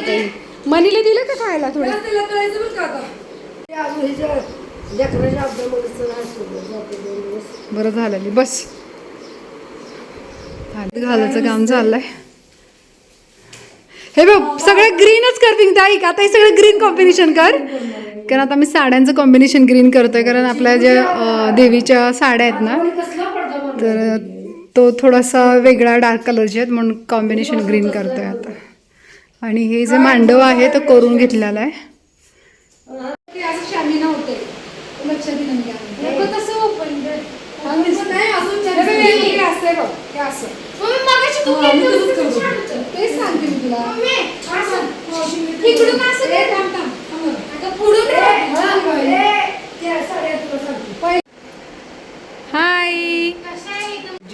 काही मनीला दिलं का खायला थोडं? बरं झालं बस. घालायचं काम चाललंय. हे बघ सगळं ग्रीनच कर पिंक ऐक आता हे सगळं ग्रीन कॉम्बिनेशन कर. कारण आता मी साड्यांचं कॉम्बिनेशन ग्रीन करतोय कारण आपल्या ज्या देवीच्या साड्या आहेत ना? तर तो थोडासा वेगळा डार्क कलरचे आहेत म्हणून कॉम्बिनेशन ग्रीन करतोय आता. आणि हे जे मांडव आहे तो करून घेतलेला आहे. हाय.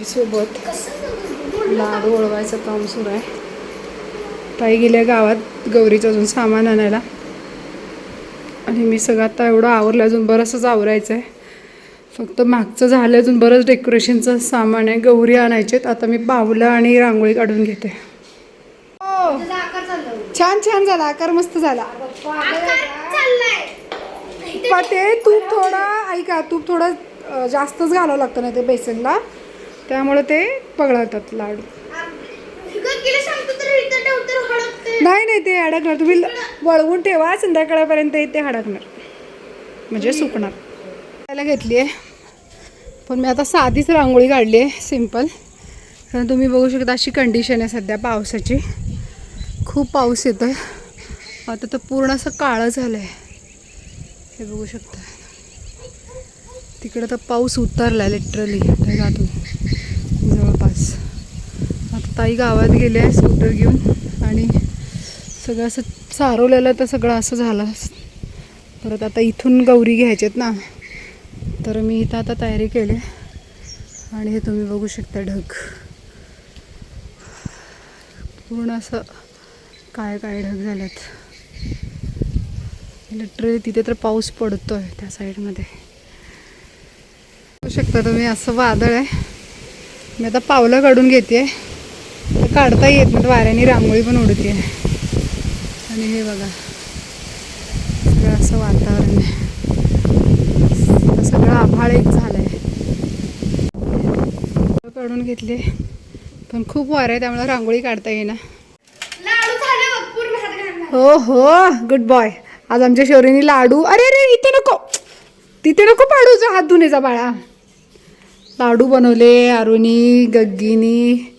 सोबत लाडू ओळवायचं काम सुरू आहे. ताई गेल्या गावात गौरीचं अजून सामान आणायला. आणि मी सगळं आता एवढं आवरलं अजून बरंचसंच आवरायचं आहे फक्त मागचं झालं अजून बरंच डेकोरेशनचं सामान आहे गौरी आणायचेत आता मी पावलं आणि रांगोळी काढून घेते. हो छान छान झाला आकार मस्त झाला. पण ते तूप थोडा ऐका तूप थोडं जास्तच घालावं लागतं ना ते बेसनला. त्यामुळे ते पगळतात लाडू. नाही नाही ते अडकणार तुम्ही वळवून ठेवा संध्याकाळपर्यंत ते अडकणार म्हणजे सुकणार. त्याला घेतली आहे पण मी आता साधीच रांगोळी काढली आहे सिंपल कारण तुम्ही बघू शकता अशी कंडिशन आहे सध्या पावसाची. खूप पाऊस येतो आहे आता तर पूर्ण असं काळं झालं आहे हे बघू शकता. तिकडं तर पाऊस उतरला आहे लिटरली जवळपास आता ताई गावात गेले आहे स्कूटर घेऊन. आणि सगळं असं सारवलेलं तर सगळं असं झालं. परत आता इथून गौरी घ्यायच्यात ना. तर मी इथं आता तयारी केली. आणि हे तुम्ही बघू शकता ढग. पूर्ण असं काय काय ढग झाल्यात लिटरली तिथे तर पाऊस पडतोय त्या साईडमध्ये बघू शकता तुम्ही असं वादळ आहे. मी आता पावलं काढून घेते काढता येत नाही वाऱ्याने रांगोळी पण उडते आणि हे बघा. सगळं असं वातावरण आहे. सगळं आभाळ एक झालं आहे काढून घेतले. पण खूप वारं आहे त्यामुळे रांगोळी काढता येईना. हो हो. गुड बॉय आज आमच्या शौरीने लाडू. अरे अरे इथे नको. तिथे नको पाडूचा हात धुण्याचा बाळा. लाडू बनवले आरुनी गग्गीनी.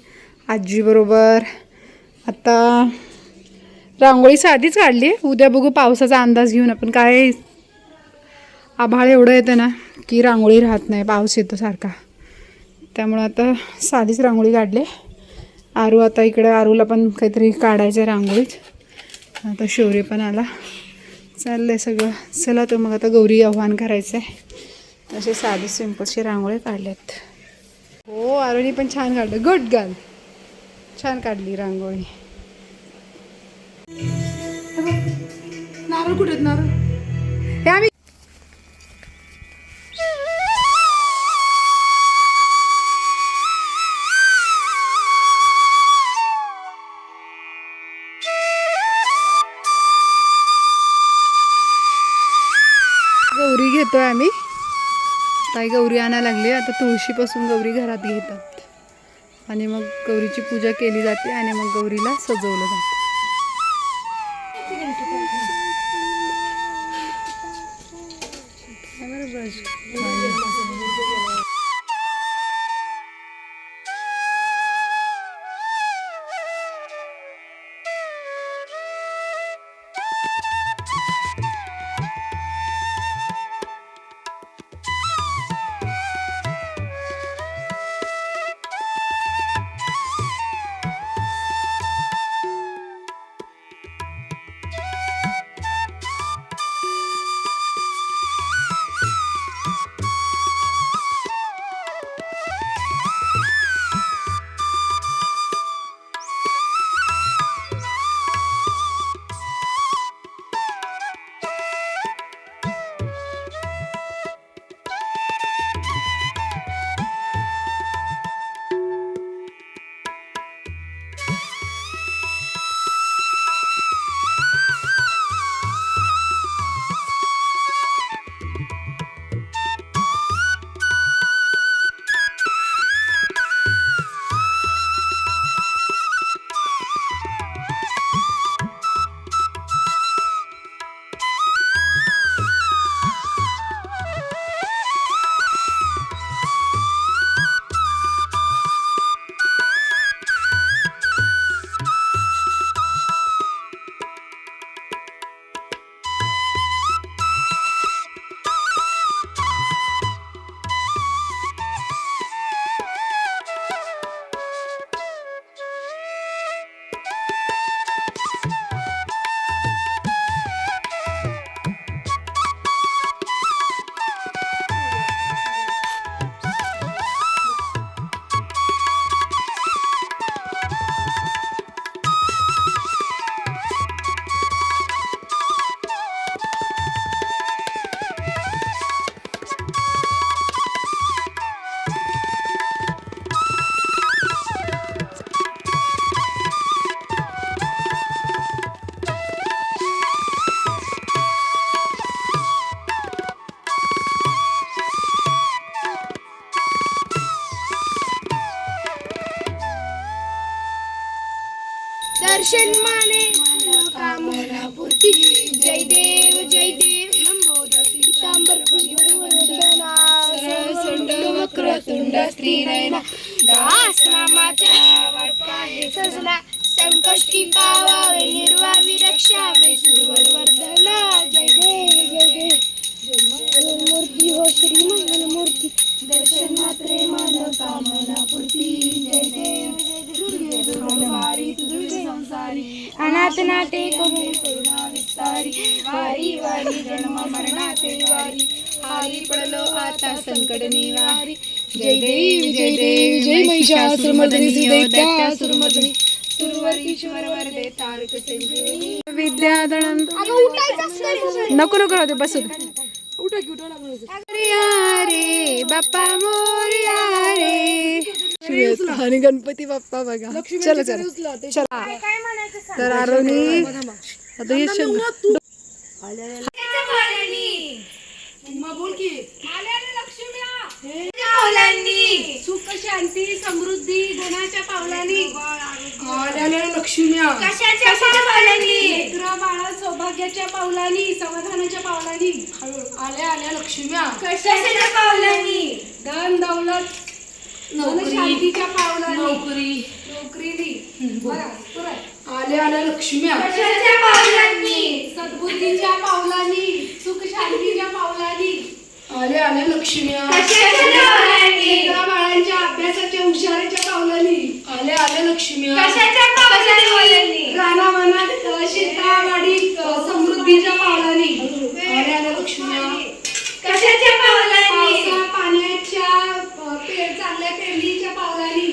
आजीबरोबर. आता रांगोळी साधीच काढली. उद्या बघू पावसाचा अंदाज घेऊन. आपण काय आभाळ एवढं येतं ना की रांगोळी राहत नाही पाऊस येतो सारखा. त्यामुळं आता साधीच रांगोळी काढली. आरू आता इकडे आरूला पण काहीतरी काढायचं आहे रांगोळीत. आता शौर्य पण आला. चाललंय सगळं. चला तर मग आता गौरी आव्हान करायचं आहे असे साधे सिंपलशी रांगोळी काढल्यात. हो आरोनी पण छान काढलं. गुड गर्ल छान काढली रांगोळी. नारळ कुठे नारळ? हे आम्ही गौरी घेतोय आम्ही. ताई गौरी आणायला लागली. आता तुळशीपासून गौरी घरात घेतात. आणि मग गौरीची पूजा केली जाते आणि मग गौरीला सजवलं जातं. Yeah. दर्शन माने। कामना पूर्ती जय देव जय देव। लंबोदरी पीतांबर वंदना। सरसंड वक्रतुंड स्त्रीनयना दास नामाचा सजला संकष्टी पावावे निर्वावी रक्षावे सुरवर वर्धना। जय देव। आता संकट निवारी. जय देव जय देव. जय महिषासुरमर्दिनी दैत्यासुरमर्दिनी सुरवरीश्वर वरदे तारक संजीवनी असतं नको नको राहू दे बसू दे. मोरया रे बाप्पा मोरया रे. आणि गणपती बाप्पा बघा. चला चला. चला. तर आरोनी आता हे शंकर सुख शांती समृद्धी गुणाच्या पावलांनी. आल्याल्या लक्ष्म्या. कशाच्या पावलांनी? लेकरं बाळ सौभाग्याच्या पावलांनी समाधानाच्या पावलांनी. आल्या आल्या लक्ष्म्या. कशाच्या पावलांनी? धन दौलत शांतीच्या पावलांनी. नोकरी. नोकरीनी. आल्या आल्या लक्ष्म्या. कशाच्या पावलांनी? सद्बुद्धीच्या पावलांनी. सुख शांतीच्या पावलांनी. पावलांनी लेकरा बाळांच्या अभ्यासाच्या हुशारीच्या पावलांनी. लक्ष्म्या कशाच्या पावलांनी? रानावनात शेतावाडीत समृद्धीच्या पावलांनी. आल्या आल्या लक्ष्म्या कशाच्या पावलांनी? पावसा पाण्याच्या चांगल्या पेरणीच्या पावलांनी.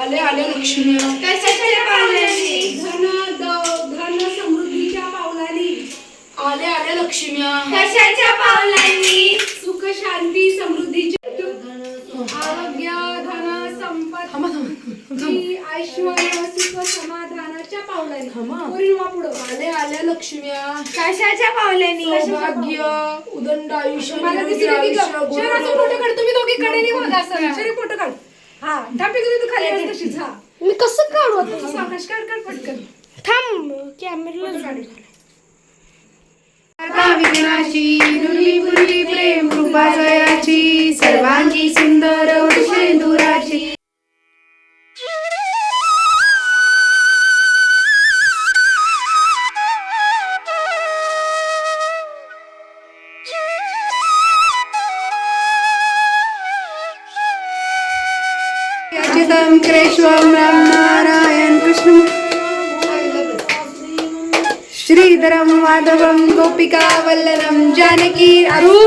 आल्या आल्या लक्ष्म्या कशाच्या पावलांनी धन द- धन समृद्धीच्या पावलांनी आल्या आल्या लक्ष्म्या कशाच्या पावलांनी सुख शांती समृद्धीच्या आरोग्य धन संपत्ती जी ऐश्वर्य सुख समाधानाच्या पावलांनी. पुढील पुढं. आल्या आल्या लक्ष्म्या कशाच्या पावलांनी सौभाग्य उदंड आयुष्य मला दिसली गं. शहराचा फोटो काढ. तुम्ही दोघी कडेने बघा असं. शरी फोटो काढ. हा टापी कधी तू खाली बस तशीच. हा. मी कसं काढू आता? सावकाश काढ काढ पटकन. थांब कॅमेरा काढ. विघ्नाची दुर्वी पूर्वी प्रेम कृपा जयाची सर्वांगी सुंदर शेंदुराची अच्युतम नारायण कृष्ण श्रीधरं माधवं गोपिकावल्लभं जानकी अरु।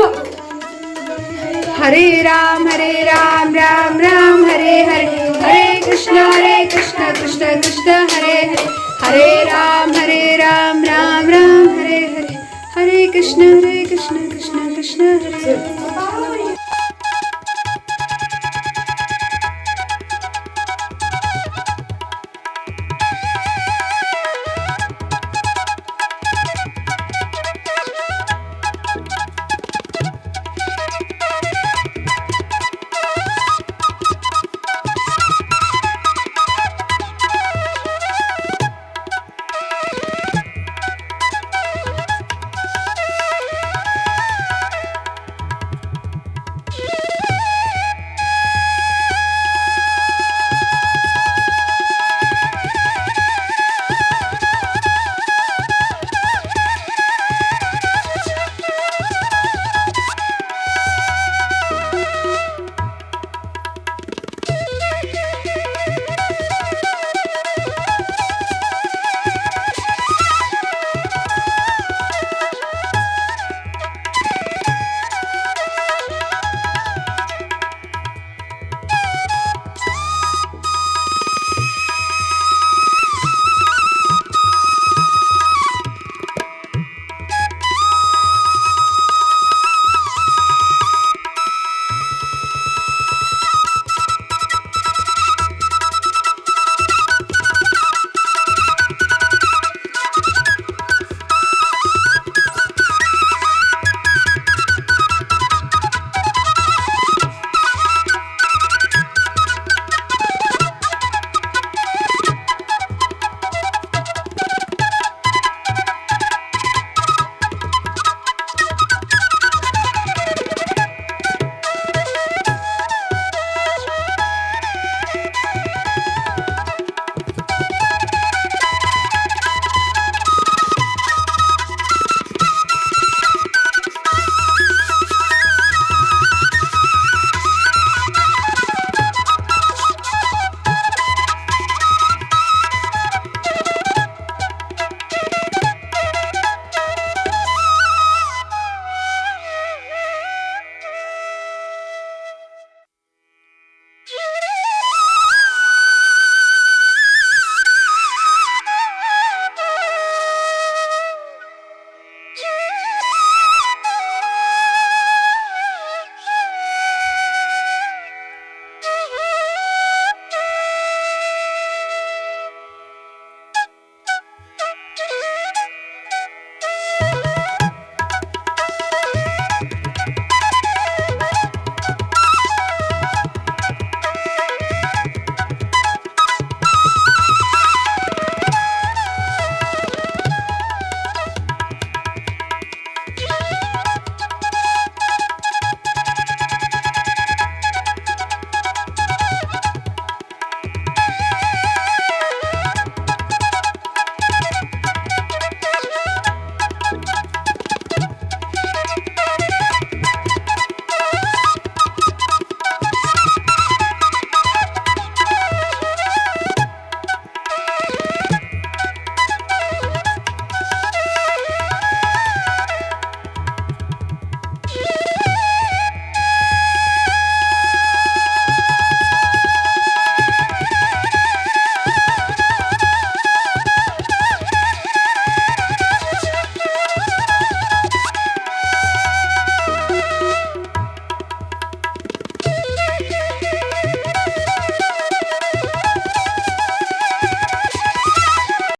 हरे राम हरे राम राम राम हरे हरे। हरे कृष्ण हरे कृष्ण कृष्ण कृष्ण हरे हरे। हरे राम हरे राम राम राम हरे हरे। हरे कृष्ण हरे कृष्ण कृष्ण कृष्ण हरे हरे।